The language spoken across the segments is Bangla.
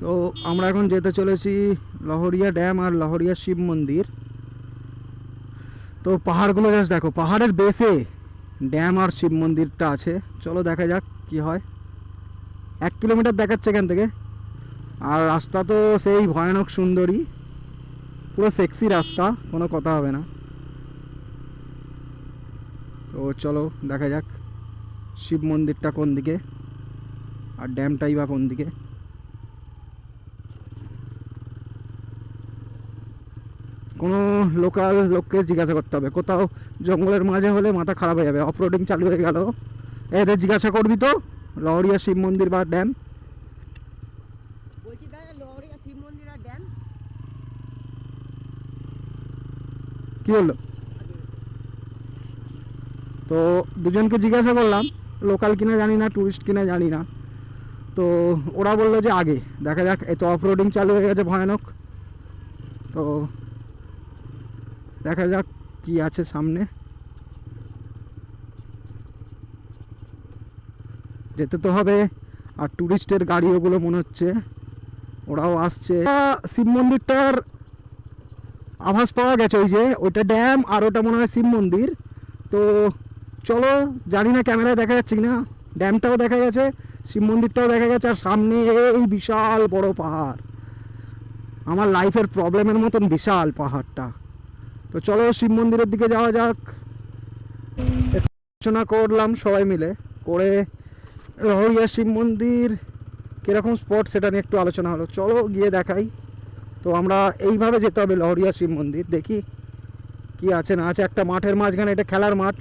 তো আমরা এখন যেতে চলেছি লহরিয়া ড্যাম আর লহরিয়া শিব মন্দির। তো পাহাড়গুলো জাস্ট দেখো, পাহাড়ের বেসে ড্যাম আর শিব মন্দিরটা আছে। চলো দেখা যাক কি হয়। এক কিলোমিটার দেখাচ্ছে এখান থেকে। আর রাস্তা তো সেই ভয়ানক সুন্দরী। পুরো সেক্সি রাস্তা, কোনো কথা হবে না। তো চলো দেখা যাক শিব মন্দিরটা কোন দিকে আর ড্যামটাই বা কোন দিকে। কোনো লোকাল লোককে জিজ্ঞাসা করতে হবে। কোথাও জঙ্গলের মাঝে হলে মাথা খারাপ হয়ে যাবে। অফরোডিং চালু হয়ে গেল। এদের জিজ্ঞাসা করবি তো? লহরিয়া শিব মন্দির বা ড্যাম? কি বলল তো দুজনকে জিজ্ঞাসা করলাম লোকাল কিনা জানি না ট্যুরিস্ট কিনা জানি না। তো ওরা বলল যে আগে। দেখা যাক এই তো অফরোডিং চালু হয়ে গেছে ভয়ানক। তো দেখা যাক কি আছে সামনে। যেতে তো হবে, আর ট্যুরিস্টের গাড়ি ওগুলো মনে হচ্ছে। ওরাও আসছে। শিব মন্দিরটার আভাস পাওয়া গেছে ওই যে, ওইটা ড্যাম আর ওটা মনে হয় শিব মন্দির। তো চলো, জানি না ক্যামেরায় দেখা যাচ্ছে না ড্যামটাও দেখা গেছে, শিব মন্দিরটাও দেখা গেছে, আর সামনে এই বিশাল বড় পাহাড়। আমার লাইফের প্রবলেমের মতন বিশাল পাহাড়টা। তো চলো শিব মন্দিরের দিকে যাওয়া যাক। আলোচনা করলাম সবাই মিলে করে রহরিয়া শিব মন্দির কীরকম স্পট সেটা নিয়ে একটু আলোচনা হলো। চলো গিয়ে দেখাই। তো আমরা এইভাবে যেতে হবে লহরিয়া শিব মন্দির। দেখি কি আছে না আছে। একটা মাঠের মাঝখানে, এটা খেলার মাঠ।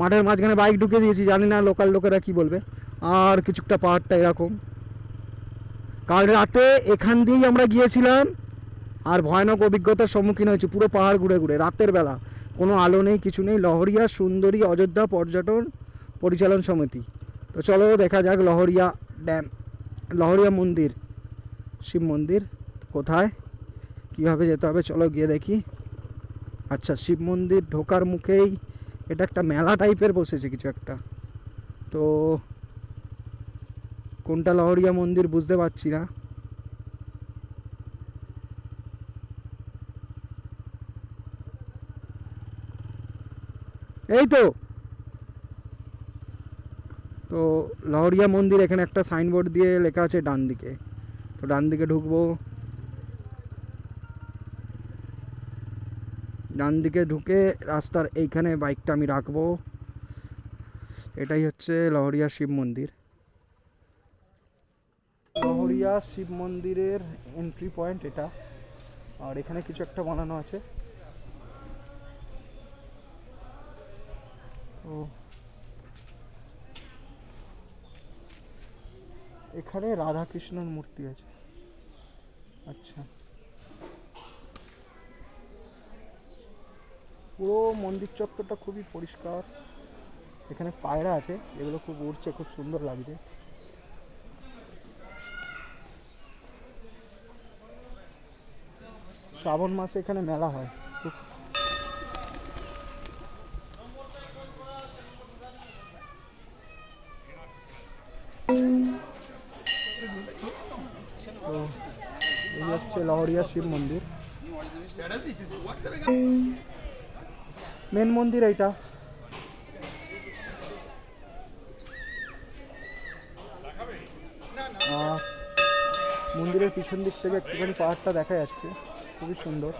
মাঠের মাঝখানে বাইক ঢুকে দিয়েছি। জানি না লোকাল লোকেরা কি বলবে। আর কিছুটা পাহাড়টা এরকম। কাল রাতে এখান দিয়েই আমরা গিয়েছিলাম। ভয়ানক অভিজ্ঞতার সম্মুখীন হয়েছি, পুরো পাহাড় ঘুরে ঘুরে, রাতের বেলা। কোনো আলো নেই, কিছু নেই, লহরিয়া, সুন্দরী, অযোধ্যা, পর্যটন পরিচালন সমিতি। তো চলো দেখা যাক লহরিয়া ড্যাম, লহরিয়া মন্দির, শিব মন্দির কোথায়, কীভাবে যেতে হবে, চলো গিয়ে দেখি। আচ্ছা শিব মন্দির ঢোকার মুখেই এটা একটা মেলা টাইপের বসেছে কিছু একটা। তো কোনটা লহরিয়া মন্দির বুঝতে পারছি না। এই তো। তো লহরিয়া মন্দির এখানে একটা সাইনবোর্ড দিয়ে লেখা আছে ডান দিকে। তো ডান দিকে ঢুকবো। ডান দিকে ঢুকে রাস্তার এইখানে বাইকটা আমি রাখব। এটাই হচ্ছে লহরিয়া শিব মন্দির। লহরিয়া শিব মন্দিরের এন্ট্রি পয়েন্ট এটা। আর এখানে কিছু একটা বানানো আছে। ও। এখানে রাধা কৃষ্ণর মূর্তি আছে। আচ্ছা। পুরো মন্দির চত্বরটা খুবই পরিষ্কার। এখানে পায়রা আছে, এগুলো খুব উড়ছে, খুব সুন্দর লাগছে। শ্রাবণ মাসে এখানে মেলা হয়। খুব তো এই হচ্ছে লহরিয়া শিব মন্দির। মেন মন্দির এইটা। মন্দিরের পিছন দিক থেকে একটুখানি পাহাড়টা দেখা যাচ্ছে। খুবই সুন্দর।